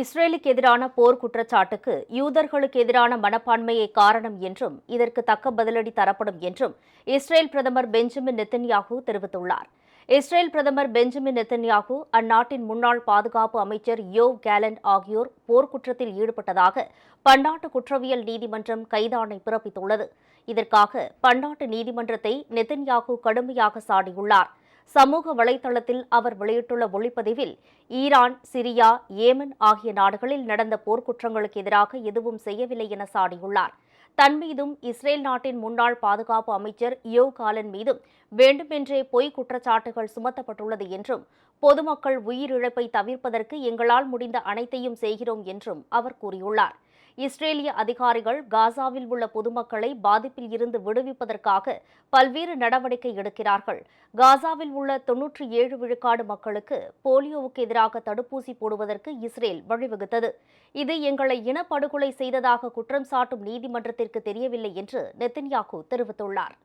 இஸ்ரேலுக்கு எதிரான போர் குற்றச்சாட்டுக்கு யூதர்களுக்கு எதிரான மனப்பான்மையே காரணம் என்றும் இதற்கு தக்க பதிலடி தரப்படும் என்றும் இஸ்ரேல் பிரதமர் பெஞ்சமின் நெத்தன்யாகு தெரிவித்துள்ளார். இஸ்ரேல் பிரதமர் பெஞ்சமின் நெத்தன்யாகு அந்நாட்டின் முன்னாள் பாதுகாப்பு அமைச்சர் யோவ் கேலண்ட் ஆகியோர் போர்க்குற்றத்தில் ஈடுபட்டதாக பன்னாட்டு குற்றவியல் நீதிமன்றம் கைதாணை பிறப்பித்துள்ளது. இதற்காக பன்னாட்டு நீதிமன்றத்தை நெத்தன்யாகு கடுமையாக சாடியுள்ளார். சமூக வலைதளத்தில் அவர் வெளியிட்டுள்ள ஒளிப்பதிவில் ஈரான் சிரியா ஏமன் ஆகிய நாடுகளில் நடந்த போர்க்குற்றங்களுக்கு எதிராக எதுவும் செய்யவில்லை என சாடியுள்ளார். தன் மீதும் இஸ்ரேல் நாட்டின் முன்னாள் பாதுகாப்பு அமைச்சர் யோ காலன் மீதும் வேண்டுமென்றே பொய் குற்றச்சாட்டுகள் சுமத்தப்பட்டுள்ளது என்றும் பொதுமக்கள் உயிரிழப்பை தவிர்ப்பதற்கு எங்களால் முடிந்த அனைத்தையும் செய்கிறோம் என்றும் அவர் கூறியுள்ளார். இஸ்ரேலிய அதிகாரிகள் காசாவில் உள்ள பொதுமக்களை பாதிப்பில் இருந்து விடுவிப்பதற்காக பல்வேறு நடவடிக்கை எடுக்கிறார்கள். காசாவில் உள்ள தொன்னூற்றி ஏழு விழுக்காடு மக்களுக்கு போலியோவுக்கு எதிராக தடுப்பூசி போடுவதற்கு இஸ்ரேல் வழிவகுத்தது. இது எங்களை இனப்படுகொலை செய்ததாக குற்றம் சாட்டும் நீதிமன்றத்திற்கு தெரியவில்லை என்று நெத்தன்யாகு தெரிவித்துள்ளார்.